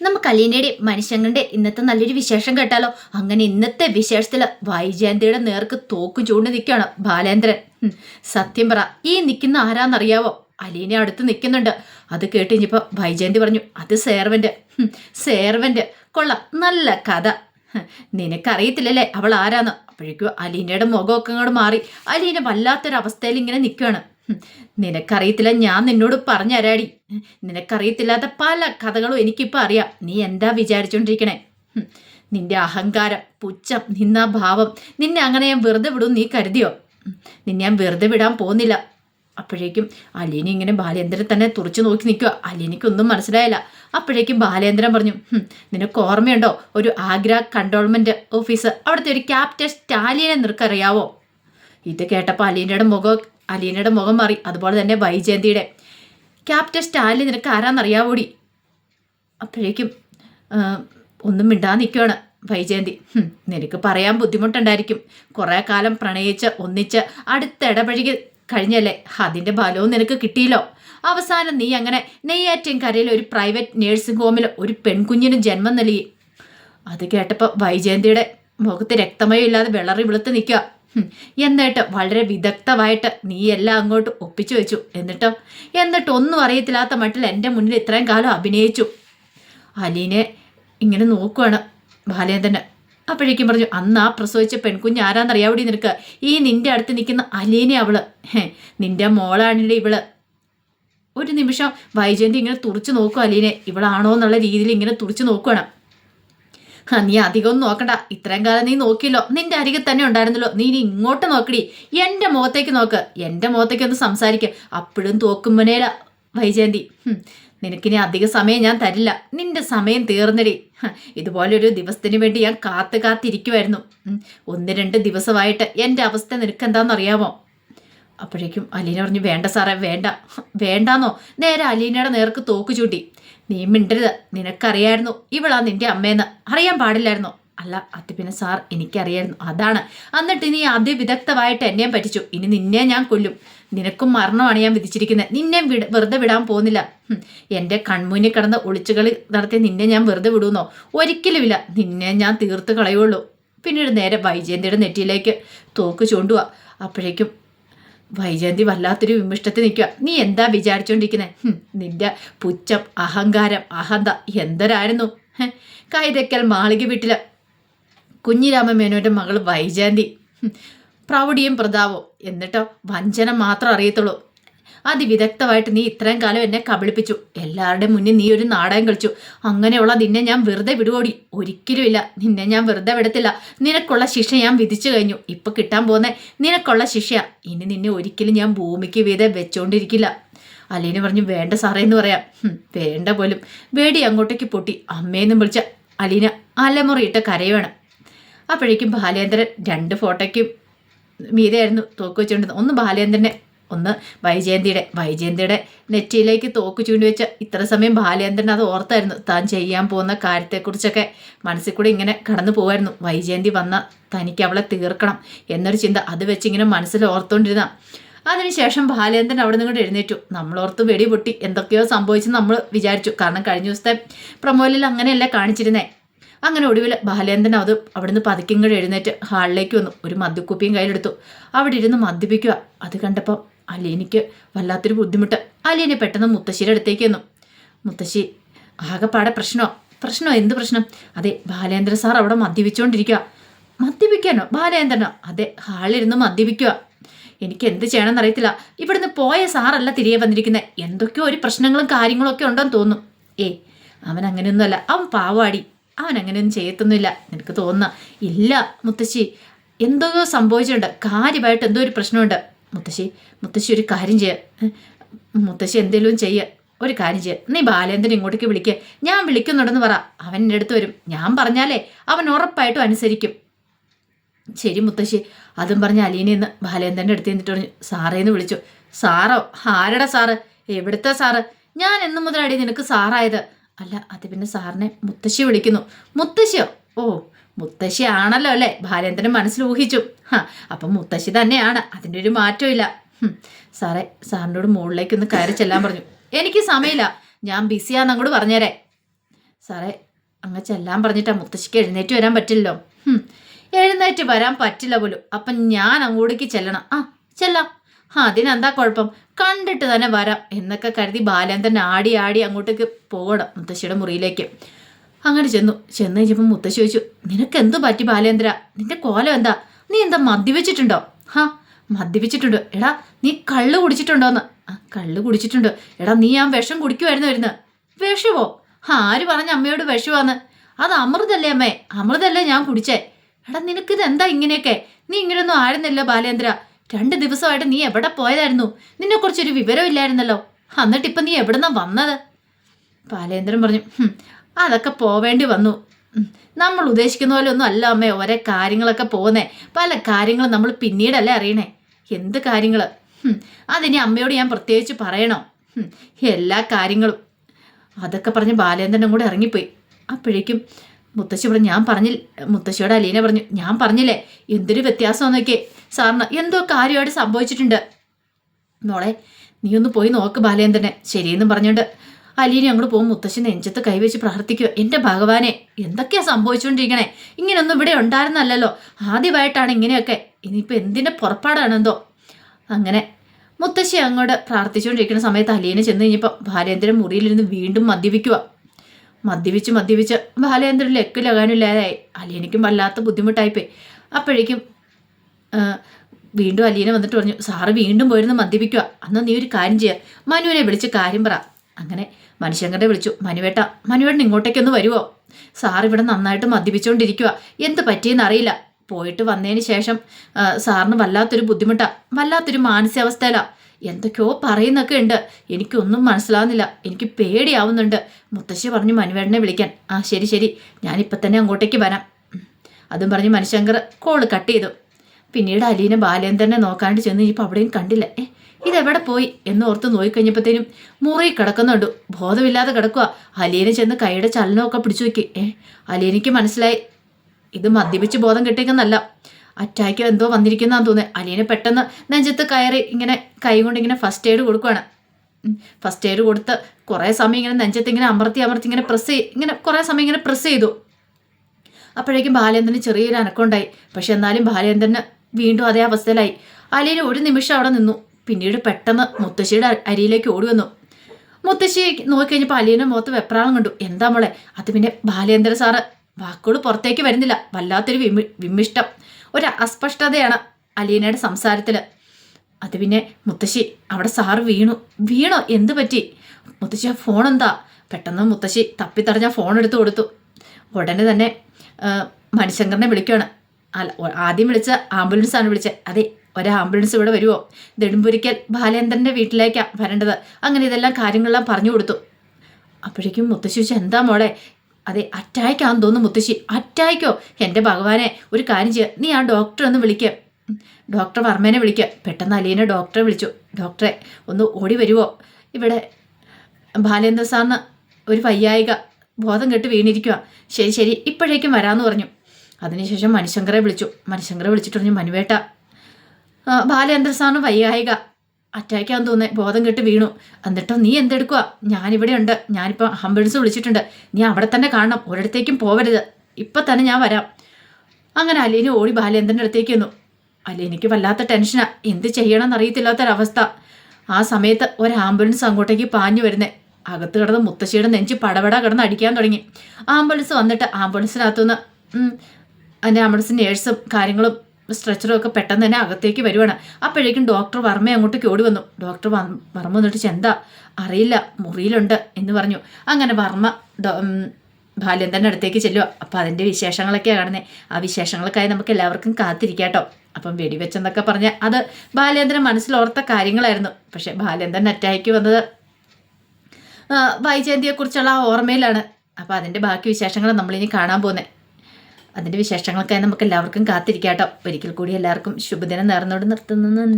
നമുക്ക് അലീനയുടെ മനുഷ്യങ്ങളുടെ ഇന്നത്തെ നല്ലൊരു വിശേഷം കേട്ടാലോ? അങ്ങനെ ഇന്നത്തെ വിശേഷത്തിൽ വൈജയന്തിയുടെ നേർക്ക് തോക്കും ചൂണ്ടി നിൽക്കുകയാണ് ബാലേന്ദ്രൻ. സത്യം പറ ഈ നിൽക്കുന്ന ആരാന്നറിയാവോ? അലീന അടുത്ത് നിൽക്കുന്നുണ്ട് അത് കേട്ട് ഇനിയിപ്പോൾ വൈജയന്തി പറഞ്ഞു അത് സേർവന്റ് സേർവന്റ്. കൊള്ളാം നല്ല കഥ. നിനക്കറിയത്തില്ലല്ലേ അവൾ ആരാന്ന്? അപ്പോഴേക്കും അലീനയുടെ മുഖമൊക്കെ അങ്ങോട്ട് മാറി. അലീന വല്ലാത്തൊരവസ്ഥയിൽ ഇങ്ങനെ നിൽക്കുകയാണ് നിനക്കറിയത്തില്ല ഞാൻ നിന്നോട് പറഞ്ഞരാടി. നിനക്കറിയത്തില്ലാത്ത പല കഥകളും എനിക്കിപ്പോൾ അറിയാം. നീ എന്താ വിചാരിച്ചോണ്ടിരിക്കണേ? നിന്റെ അഹങ്കാരം പുച്ഛം നിന്ന ഭാവം നിന്നെ അങ്ങനെ ഞാൻ വെറുതെ വിടും നീ കരുതിയോ? നിന്നെ ഞാൻ വെറുതെ വിടാൻ പോകുന്നില്ല. അപ്പോഴേക്കും അലീന ഇങ്ങനെ ബാലേന്ദ്രൻ തന്നെ തുറച്ചു നോക്കി നിൽക്കുക അലീനയ്ക്കൊന്നും മനസ്സിലായില്ല. അപ്പോഴേക്കും ബാലേന്ദ്രൻ പറഞ്ഞു "ഹും, നിനക്ക് ഓർമ്മയുണ്ടോ? ഒരു ആഗ്ര കൺട്രോൾമെന്റ് ഓഫീസ് അവിടുത്തെ ഒരു ക്യാപ്റ്റൻ സ്റ്റാലിനെ നിനക്കറിയാവോ? ഇത് കേട്ടപ്പോൾ അലീനയുടെ മുഖം അലീനയുടെ മുഖം മാറി. അതുപോലെ തന്നെ വൈജയന്തിയുടെ ക്യാപ്റ്റൻ സ്റ്റാലിൻ നിനക്ക് ആരാന്നറിയാവൂടി അപ്പോഴേക്കും ഒന്നും മിണ്ടാ നിൽക്കുകയാണ് വൈജയന്തി നിനക്ക് പറയാൻ ബുദ്ധിമുട്ടുണ്ടായിരിക്കും. കുറേ കാലം പ്രണയിച്ച് ഒന്നിച്ച് അടുത്തിടപഴകി കഴിഞ്ഞല്ലേ? അതിന്റെ ഫലവും നിനക്ക് കിട്ടിയില്ലോ. അവസാനം നീ അങ്ങനെ നെയ്യാറ്റിൻകരയിൽ ഒരു പ്രൈവറ്റ് നേഴ്സിംഗ് ഹോമിൽ ഒരു പെൺകുഞ്ഞിന് ജന്മം നൽകി. അത് കേട്ടപ്പോൾ വൈജയന്തിയുടെ മുഖത്ത് രക്തമയം ഇല്ലാതെ വിളറി വെളുത്ത് നിൽക്കുക എന്നിട്ട് വളരെ വിദഗ്ധമായിട്ട് നീ എല്ലാം അങ്ങോട്ട് ഒപ്പിച്ചു വെച്ചു. എന്നിട്ടോ? എന്നിട്ട് ഒന്നും അറിയത്തില്ലാത്ത മട്ടിൽ എന്റെ മുന്നിൽ ഇത്രയും കാലം അഭിനയിച്ചു. അലീനെ ഇങ്ങനെ നോക്കുവാണ് ബാലേന്ദ്രന് അപ്പോഴേക്കും പറഞ്ഞു അന്ന് ആ പ്രസവിച്ച പെൺകുഞ്ഞ് ആരാന്നറിയാവടി നിനക്ക്? ഈ നിന്റെ അടുത്ത് നിൽക്കുന്ന അലീനെ അവൾ. നിന്റെ മോളാണില്ലേ ഇവൾ. ഒരു നിമിഷം വൈജയന്തി ഇങ്ങനെ തുറച്ചു നോക്കും അലീനെ. ഇവളാണോ എന്നുള്ള രീതിയിൽ ഇങ്ങനെ തുറച്ചു നോക്കുവാണ്. ആ, നീ അധികം നോക്കണ്ട. ഇത്രയും കാലം നീ നോക്കിയല്ലോ. നിന്റെ അരികെ തന്നെ ഉണ്ടായിരുന്നല്ലോ. നീ ഇങ്ങോട്ട് നോക്കടി. എന്റെ മുഖത്തേക്ക് നോക്ക്. എന്റെ മുഖത്തേക്ക് ഒന്ന് സംസാരിക്ക. അപ്പോഴും തോക്കുമ്പനേല വൈജയന്തി. നിനക്കിനി അധിക സമയം ഞാൻ തരില്ല. നിന്റെ സമയം തീർന്നടി. ഇതുപോലെ ഒരു ദിവസത്തിന് വേണ്ടി ഞാൻ കാത്തു കാത്തിരിക്കുമായിരുന്നു ഒന്ന് രണ്ട് ദിവസമായിട്ട്. എന്റെ അവസ്ഥ നിനക്ക് എന്താണെന്നറിയാമോ അപ്പോഴേക്കും അലീന പറഞ്ഞു വേണ്ട സാറേ വേണ്ട. വേണ്ടാന്നോ? നേരെ അലീനയുടെ നേർക്ക് തോക്ക് ചൂട്ടി. നീ മിണ്ടരുത്. നിനക്കറിയായിരുന്നു ഇവളാ നിന്റെ അമ്മയെന്ന് അറിയാൻ പാടില്ലായിരുന്നോ. അല്ല അത് പിന്നെ സാർ എനിക്കറിയായിരുന്നു. അതാണ്. എന്നിട്ട് നീ അതിവിദഗ്ധമായിട്ട് എന്നെയും പറ്റിച്ചു. ഇനി നിന്നെ ഞാൻ കൊല്ലും. നിനക്കും മരണമാണ് ഞാൻ വിധിച്ചിരിക്കുന്നത് നിന്നെ വിട വെറുതെ വിടാൻ പോകുന്നില്ല. എന്റെ കൺമുന്നിൽ കിടന്ന് ഒളിച്ചുകളി നടത്തി നിന്നെ ഞാൻ വെറുതെ വിടുമെന്നോ? ഒരിക്കലുമില്ല. നിന്നെ ഞാൻ തീർത്ത് കളയുള്ളൂ. പിന്നീട് നേരെ വൈജയന്തിയുടെ നെറ്റിയിലേക്ക് തോക്ക് ചൂണ്ടുക. അപ്പോഴേക്കും വൈജയന്തി വല്ലാത്തൊരു വിമിഷ്ടത്തിൽ നിൽക്കുക നീ എന്താ വിചാരിച്ചുകൊണ്ടിരിക്കുന്നത് നിന്റെ പുച്ഛം അഹങ്കാരം അഹന്ത എന്തരായിരുന്നു? കൈതക്കൽ മാളിക വീട്ടിലെ. കുഞ്ഞിരാമ മേനോന്റെ മകൾ വൈജയന്തി. പ്രൗഢിയും പ്രതാപവും എന്നിട്ടോ വഞ്ചന മാത്രം അറിയത്തുള്ളൂ. അതിവിദഗ്ധമായിട്ട് നീ ഇത്രയും കാലം എന്നെ കബളിപ്പിച്ചു. എല്ലാവരുടെയും മുന്നിൽ നീ ഒരു നാടകം കളിച്ചു. അങ്ങനെയുള്ള നിന്നെ ഞാൻ വെറുതെ വിടുവോടി. ഒരിക്കലുമില്ല. നിന്നെ ഞാൻ വെറുതെ വിടത്തില്ല. നിനക്കുള്ള ശിക്ഷ ഞാൻ വിധിച്ചു കഴിഞ്ഞു. ഇപ്പൊ കിട്ടാൻ പോകുന്ന നിനക്കുള്ള ശിക്ഷ ഇനി നിന്നെ ഒരിക്കലും ഞാൻ ഭൂമിക്ക് വീതെ വെച്ചോണ്ടിരിക്കില്ല. അലീന പറഞ്ഞു വേണ്ട സാറേ എന്ന് പറയാം. വേണ്ട പോലും. വേടി അങ്ങോട്ടേക്ക് പൊട്ടി. അമ്മയെന്നും വിളിച്ച അലീന അലമുറിയിട്ട് കരയുവാണ് അപ്പോഴേക്കും ബാലേന്ദ്രൻ രണ്ട് ഫോട്ടോയ്ക്കും മീതെയായിരുന്നു തോക്ക് വെച്ചുകൊണ്ടിരുന്നത് ഒന്ന് ബാലേന്ദ്രനെ ഒന്ന് വൈജയന്തിയുടെ വൈജയന്തിയുടെ നെറ്റിയിലേക്ക് തോക്ക് ചൂണ്ടി വെച്ച ഇത്ര സമയം ബാലേന്ദ്രൻ അത് ഓർത്തായിരുന്നു. താൻ ചെയ്യാൻ പോകുന്ന കാര്യത്തെക്കുറിച്ചൊക്കെ മനസ്സിൽ കൂടി ഇങ്ങനെ കടന്നു പോകുമായിരുന്നു വൈജയന്തി വന്ന തനിക്ക് അവളെ തീർക്കണം എന്നൊരു ചിന്ത അത് വെച്ച് ഇങ്ങനെ മനസ്സിൽ ഓർത്തുകൊണ്ടിരുന്ന അതിനുശേഷം ബാലേന്ദ്രൻ അവിടെ നിന്ന് എഴുന്നേറ്റു. നമ്മൾ ഓർത്ത് വെടി പൊട്ടി. എന്തൊക്കെയോ സംഭവിച്ചെന്ന് നമ്മൾ വിചാരിച്ചു. കാരണം കഴിഞ്ഞ ദിവസത്തെ പ്രമോലിൽ അങ്ങനെയല്ല കാണിച്ചിരുന്നേ. അങ്ങനെ ഒടുവിൽ ബാലേന്ദ്രൻ അത് അവിടുന്ന് പതുക്കിങ്ങോട്ട് എഴുന്നേറ്റ് ഹാളിലേക്ക് വന്നു. ഒരു മദ്യക്കുപ്പിയും കയ്യിലെടുത്തു. അവിടെ ഇരുന്ന് മദ്യപിക്കുക. അത് കണ്ടപ്പോൾ അലീനയ്ക്ക് വല്ലാത്തൊരു ബുദ്ധിമുട്ട്. അലീനെ പെട്ടെന്ന് മുത്തശ്ശിയുടെ അടുത്തേക്ക് വന്നു മുത്തശ്ശി ആകെപ്പാടെ പ്രശ്നമോ. പ്രശ്നമോ എന്ത് പ്രശ്നം? അതെ ബാലേന്ദ്രൻ സാർ അവിടെ മദ്യപിച്ചുകൊണ്ടിരിക്കുക മദ്യപിക്കാനോ? ബാലേന്ദ്രനോ? അതെ ഹാളിലിരുന്ന് മദ്യപിക്കുക എനിക്ക് എന്ത് ചെയ്യണമെന്ന് അറിയത്തില്ല. ഇവിടുന്ന് പോയ സാറല്ല തിരികെ വന്നിരിക്കുന്നത് എന്തൊക്കെയോ ഒരു പ്രശ്നങ്ങളും കാര്യങ്ങളും ഒക്കെ ഉണ്ടെന്ന് തോന്നും ഏ അവൻ അങ്ങനെയൊന്നുമല്ല. അവൻ പാവാടി. അവൻ അങ്ങനെയൊന്നും ചെയ്യത്തൊന്നുമില്ല. നിനക്ക് തോന്നുന്ന? ഇല്ല മുത്തശ്ശി. എന്തോ സംഭവിച്ചിട്ടുണ്ട്. കാര്യമായിട്ട് എന്തോ ഒരു പ്രശ്നമുണ്ട്. മുത്തശ്ശി മുത്തശ്ശി ഒരു കാര്യം ചെയ്യുക മുത്തശ്ശി എന്തെങ്കിലും ചെയ്യുക ഒരു കാര്യം ചെയ്യുക നീ ബാലേന്ദ്രൻ ഇങ്ങോട്ടേക്ക് വിളിക്കുക ഞാൻ വിളിക്കുന്നുണ്ടെന്ന് പറ. അവൻ എന്റെ അടുത്ത് വരും. ഞാൻ പറഞ്ഞാലേ അവൻ ഉറപ്പായിട്ടും അനുസരിക്കും. ശരി മുത്തശ്ശി. അതും പറഞ്ഞ് അലീനെ ഇന്ന് ബാലേന്ദ്രന്റെ അടുത്ത് നിന്നിട്ട് പറഞ്ഞു സാറേന്ന് വിളിച്ചു. സാറോ? ആരടാ സാറ്? എവിടുത്തെ സാറ്? ഞാൻ എന്നു മുതലടി നിനക്ക് സാറായത്. അല്ല അത് പിന്നെ സാറിനെ മുത്തശ്ശി വിളിക്കുന്നു. മുത്തശ്ശിയോ? ഓ മുത്തശ്ശി ആണല്ലോ അല്ലേ? ബാലേന്ദ്രൻ മനസ്സിൽ ഊഹിച്ചു. അപ്പം മുത്തശ്ശി തന്നെയാണ്. അതിന്റെ ഒരു മാറ്റമില്ല സാറേ സാറിനോട് മുകളിലേക്ക് ഒന്ന് കയറി ചെല്ലാൻ പറഞ്ഞു. എനിക്ക് സമയമില്ല. ഞാൻ ബിസിയാന്ന് അങ്ങോട്ട് പറഞ്ഞേരേ. സാറേ അങ്ങ് ചെല്ലാൻ പറഞ്ഞിട്ടാ മുത്തശ്ശിക്ക് എഴുന്നേറ്റ് വരാൻ പറ്റില്ലല്ലോ. എഴുന്നേറ്റ് വരാൻ പറ്റില്ല പോലും. അപ്പം ഞാൻ അങ്ങോട്ടേക്ക് ചെല്ലണം. ആ ചെല്ലാം. ആ അതിനെന്താ കുഴപ്പം? കണ്ടിട്ട് തന്നെ വരാം എന്നൊക്കെ കരുതി ബാലേന്ദ്രൻ ആടി ആടി അങ്ങോട്ടേക്ക് പോകണം മുത്തശ്ശിയുടെ മുറിയിലേക്ക്. അങ്ങനെ ചെന്നു. ചെന്ന് കഴിഞ്ഞപ്പോൾ മുത്തശ്ശി ചോദിച്ചു നിനക്ക് എന്തു പറ്റി ബാലേന്ദ്ര? നിന്റെ കോലം എന്താ? നീ എന്താ മദ്യപിച്ചിട്ടുണ്ടോ? ഹാ മദ്യപിച്ചിട്ടുണ്ട്. എടാ നീ കള്ള് കുടിച്ചിട്ടുണ്ടോന്ന്? ആ കള്ള് കുടിച്ചിട്ടുണ്ട്. എടാ നീ ആ വിഷം കുടിക്കുമായിരുന്നു വരുന്നത്. വിഷമോ ആര് പറഞ്ഞ അമ്മയോട് വിഷമാന്ന് അത് അമൃതല്ലേ അമ്മേ. അമൃതല്ലേ ഞാൻ കുടിച്ചേ. എടാ നിനക്കിത് എന്താ ഇങ്ങനെയൊക്കെ? നീ ഇങ്ങനെയൊന്നും ആയിരുന്നില്ല ബാലേന്ദ്ര. രണ്ട് ദിവസമായിട്ട് നീ എവിടെ പോയതായിരുന്നു? നിന്നെക്കുറിച്ചൊരു വിവരം ഇല്ലായിരുന്നല്ലോ എന്നിട്ടിപ്പം നീ എവിടുന്നാ വന്നത്? ബാലേന്ദ്രൻ പറഞ്ഞു "ഹും, അതൊക്കെ പോവേണ്ടി വന്നു. നമ്മൾ ഉദ്ദേശിക്കുന്ന പോലെ ഒന്നും അല്ല അമ്മേ ഓരോ കാര്യങ്ങളൊക്കെ പോകുന്നേ പല കാര്യങ്ങളും നമ്മൾ പിന്നീടല്ലേ അറിയണേ? എന്ത് കാര്യങ്ങൾ അതിനി അമ്മയോട് ഞാൻ പ്രത്യേകിച്ച് പറയണോ? എല്ലാ കാര്യങ്ങളും. അതൊക്കെ പറഞ്ഞ് ബാലേന്ദ്രനും കൂടെ ഇറങ്ങിപ്പോയി. അപ്പോഴേക്കും മുത്തശ്ശി പറഞ്ഞു ഞാൻ പറഞ്ഞില്ല മുത്തശ്ശിയോട് അലീന പറഞ്ഞു ഞാൻ പറഞ്ഞില്ലേ? എന്തൊരു വ്യത്യാസമെന്നൊക്കെ സാറിന് എന്തോ കാര്യമായിട്ട് സംഭവിച്ചിട്ടുണ്ട്. മോളെ നീ ഒന്ന് പോയി നോക്ക് ബാലേന്ദ്രനെ ശരിയെന്നും പറഞ്ഞുകൊണ്ട് അലീന അങ്ങോട്ട് പോകും മുത്തശ്ശി നെഞ്ചത്ത് കൈവച്ച് പ്രാർത്ഥിക്കുക എന്റെ ഭഗവാനെ എന്തൊക്കെയാ സംഭവിച്ചുകൊണ്ടിരിക്കണേ? ഇങ്ങനെയൊന്നും ഇവിടെ ഉണ്ടായിരുന്നല്ലോ ആദ്യമായിട്ടാണ് ഇങ്ങനെയൊക്കെ. ഇനിയിപ്പോൾ എന്തിന്റെ പുറപ്പാടാണെന്തോ അങ്ങനെ മുത്തശ്ശി അങ്ങോട്ട് പ്രാർത്ഥിച്ചുകൊണ്ടിരിക്കുന്ന സമയത്ത് അലീന ചെന്ന് കഴിഞ്ഞപ്പോൾ ബാലേന്ദ്രൻ മുറിയിലിരുന്ന് വീണ്ടും മദ്യപിക്കുക. മദ്യപിച്ച് മദ്യപിച്ച് ബാലേന്ദ്രൻ ലെക്കിലകാനില്ലാതായി അലീനയ്ക്കും വല്ലാത്ത ബുദ്ധിമുട്ടായിപ്പോയി. അപ്പോഴേക്കും വീണ്ടും അലീന വന്നിട്ട് പറഞ്ഞു സാറ് വീണ്ടും പോയിരുന്ന് മദ്യപിക്കുക. അന്ന് നീ ഒരു കാര്യം ചെയ്യുക മനുവിനെ വിളിച്ച് കാര്യം പറ. അങ്ങനെ മനുഷ്യങ്കരെ വിളിച്ചു മനുവേട്ട മനുവേട്ടൻ ഇങ്ങോട്ടേക്കൊന്ന് വരുമോ സാർ ഇവിടെ നന്നായിട്ട് മദ്യപിച്ചുകൊണ്ടിരിക്കുക എന്ത് പറ്റിയെന്ന് അറിയില്ല. പോയിട്ട് വന്നതിന് ശേഷം സാറിന് വല്ലാത്തൊരു ബുദ്ധിമുട്ടാ. വല്ലാത്തൊരു മാനസികാവസ്ഥയിലാ. എന്തൊക്കെയോ പറയുന്നൊക്കെ ഉണ്ട്. എനിക്കൊന്നും മനസ്സിലാവുന്നില്ല. എനിക്ക് പേടിയാവുന്നുണ്ട്. മുത്തശ്ശി പറഞ്ഞു മനുവേടനെ വിളിക്കാൻ. ആ ശരി ശരി. ഞാനിപ്പോൾ തന്നെ അങ്ങോട്ടേക്ക് വരാം. അതും പറഞ്ഞ് മനുശങ്കർ കോൾ കട്ട് ചെയ്തു. പിന്നീട് അലീനെ ബാലേന്ദ്രനെ നോക്കാണ്ട് ചെന്ന് ഇനിയിപ്പോൾ അവിടെയും കണ്ടില്ല. ഇതെവിടെ പോയി എന്ന് ഓർത്ത് നോക്കിക്കഴിഞ്ഞപ്പോഴത്തേനും മുറി കിടക്കുന്നുണ്ട്. ബോധമില്ലാതെ കിടക്കുക അലീന ചെന്ന് കൈയുടെ ചലനമൊക്കെ പിടിച്ചു നോക്കി. ഏ അലീനയ്ക്ക് മനസ്സിലായി. ഇത് മദ്യപിച്ച് ബോധം കിട്ടിയേക്കുന്നല്ല അറ്റാക്ക് എന്തോ വന്നിരിക്കുന്നതാന്ന് തോന്നുന്നത് അലീന പെട്ടെന്ന് നെഞ്ചത്ത് കയറി ഇങ്ങനെ കൈ കൊണ്ട് ഇങ്ങനെ ഫസ്റ്റ് എയ്ഡ് കൊടുക്കുകയാണ് ഫസ്റ്റ് എയ്ഡ് കൊടുത്ത് കുറേ സമയം ഇങ്ങനെ നെഞ്ചത്ത് ഇങ്ങനെ അമർത്തി അമർത്തി ഇങ്ങനെ പ്രസ് ഇങ്ങനെ കുറേ സമയം ഇങ്ങനെ പ്രസ് ചെയ്തു. അപ്പോഴേക്കും ബാലേന്ദ്രന് ചെറിയൊരു അനക്കമുണ്ടായി. പക്ഷെ എന്നാലും ബാലേന്ദ്രന് വീണ്ടും അതേ അവസ്ഥയിലായി. അലീന ഒരു നിമിഷം അവിടെ നിന്നു. പിന്നീട് പെട്ടെന്ന് മുത്തശ്ശിയുടെ അരിയിലേക്ക് ഓടി വന്നു മുത്തശ്ശി നോക്കിക്കഴിഞ്ഞപ്പോൾ അലീന മുഖത്ത് വെപ്രാളം കണ്ടു. എന്താ മോളെ? അത് പിന്നെ ബാലേന്ദ്ര സാറ്. വാക്കുകൾ പുറത്തേക്ക് വരുന്നില്ല. വല്ലാത്തൊരു വിമി വിമിഷ്ടം ഒരു അസ്പഷ്ടതയാണ് അലീനയുടെ സംസാരത്തിൽ അത് പിന്നെ മുത്തശ്ശി അവിടെ സാറ് വീണു. വീണോ? എന്ത് പറ്റി? മുത്തശ്ശി ആ ഫോൺ എന്താ? പെട്ടെന്ന് മുത്തശ്ശി തപ്പിത്തടഞ്ഞ ഫോൺ എടുത്തു കൊടുത്തു. ഉടനെ തന്നെ മണിശങ്കറിനെ വിളിക്കുകയാണ് ആദ്യം വിളിച്ച ആംബുലൻസാണ് വിളിച്ചത്. അതെ ഒരു ആംബുലൻസ് ഇവിടെ വരുമോ നെടുമ്പുരിക്കൽ ബാലേന്ദ്രന്റെ വീട്ടിലേക്കാണ് വരേണ്ടത്. അങ്ങനെ ഇതെല്ലാം കാര്യങ്ങളെല്ലാം പറഞ്ഞു കൊടുത്തു. അപ്പോഴേക്കും മുത്തശ്ശി ചോദിച്ചു എന്താ മോളെ? അതെ അറ്റായിക്കാന്ന് തോന്നുന്നു മുത്തശ്ശി. അറ്റായിക്കോ? എന്റെ ഭഗവാനെ ഒരു കാര്യം ചെയ്യുക നീ ആ ഡോക്ടറെ ഒന്ന് വിളിക്കുക ഡോക്ടർ വർമ്മേനെ വിളിക്കുക പെട്ടെന്ന് അലീനെ ഡോക്ടറെ വിളിച്ചു. ഡോക്ടറെ ഒന്ന് ഓടി വരുമോ ഇവിടെ ബാലേന്ദ്ര സാറിന് ഒരു വയ്യായിക. ബോധം കെട്ട് വീണിരിക്കുക ശരി ശരി ഇപ്പോഴേക്കും വരാമെന്ന് പറഞ്ഞു. അതിനുശേഷം മണിശങ്കറെ വിളിച്ചു. മണിശങ്കറെ വിളിച്ചിട്ട് പറഞ്ഞു മനുവേട്ട ബാലേന്ദ്ര സാറിന് വയ്യായിക അറ്റാക്കാൻ തോന്നേ ബോധം കെട്ട് വീണു. എന്നിട്ടോ നീ എന്തെടുക്കുക ഞാനിവിടെ ഉണ്ട്. ഞാനിപ്പോൾ ആംബുലൻസ് വിളിച്ചിട്ടുണ്ട്. നീ അവിടെ തന്നെ കാണണം. ഒരിടത്തേക്കും പോവരുത്. ഇപ്പം തന്നെ ഞാൻ വരാം. അങ്ങനെ അലീന ഓടി ബാലേന്ദ്രന്റെ അടുത്തേക്ക് വന്നു അലീനയ്ക്ക് വല്ലാത്ത ടെൻഷനാ. എന്ത് ചെയ്യണമെന്ന് അറിയത്തില്ലാത്തൊരവസ്ഥ ആ സമയത്ത് ഒരു ആംബുലൻസ് അങ്ങോട്ടേക്ക് പാഞ്ഞു വരുന്നേ. അകത്ത് കിടന്ന് മുത്തശ്ശിയുടെ നെഞ്ച് പടപട കിടന്ന് അടിക്കാൻ തുടങ്ങി. ആംബുലൻസ് വന്നിട്ട് ആംബുലൻസിനകത്തുനിന്ന് അതിന്റെ ആംബുലൻസ് നേഴ്സും കാര്യങ്ങളും സ്ട്രെച്ചറും ഒക്കെ പെട്ടെന്ന് തന്നെ അകത്തേക്ക് വരുവാണ്. അപ്പോഴേക്കും ഡോക്ടർ വർമ്മ അങ്ങോട്ടേക്ക് ഓടി വന്നു. ഡോക്ടർ വർ- വർമ്മ വന്നിട്ട് ചെന്താ അറിയില്ല. മുറിയിലുണ്ട് എന്ന് പറഞ്ഞു. അങ്ങനെ വർമ്മ ബാല്യന്തന്റെ അടുത്തേക്ക് ചെല്ലുക അപ്പോൾ അതിന്റെ വിശേഷങ്ങളൊക്കെയാണ് കാണുന്നത് ആ വിശേഷങ്ങൾക്കായി നമുക്ക് എല്ലാവർക്കും കാത്തിരിക്കാട്ടോ അപ്പം വെടിവെച്ചെന്നൊക്കെ പറഞ്ഞ് അത് ബാലേന്ദ്രൻ മനസ്സിലോർത്ത കാര്യങ്ങളായിരുന്നു. പക്ഷേ ബാലേന്ദ്രൻ അറ്റാക്ക് വന്നത് വൈജയന്തിയെക്കുറിച്ചുള്ള ആ ഓർമ്മയിലാണ്. അപ്പോൾ അതിന്റെ ബാക്കി വിശേഷങ്ങൾ നമ്മളിനി കാണാൻ പോകുന്നത് അതിന്റെ വിശേഷങ്ങൾക്കായി നമുക്ക് എല്ലാവർക്കും കാത്തിരിക്കാം കേട്ടോ. ഒരിക്കൽ കൂടി എല്ലാവർക്കും ശുഭദിനം നേർന്നോട് നിർത്തുന്നു.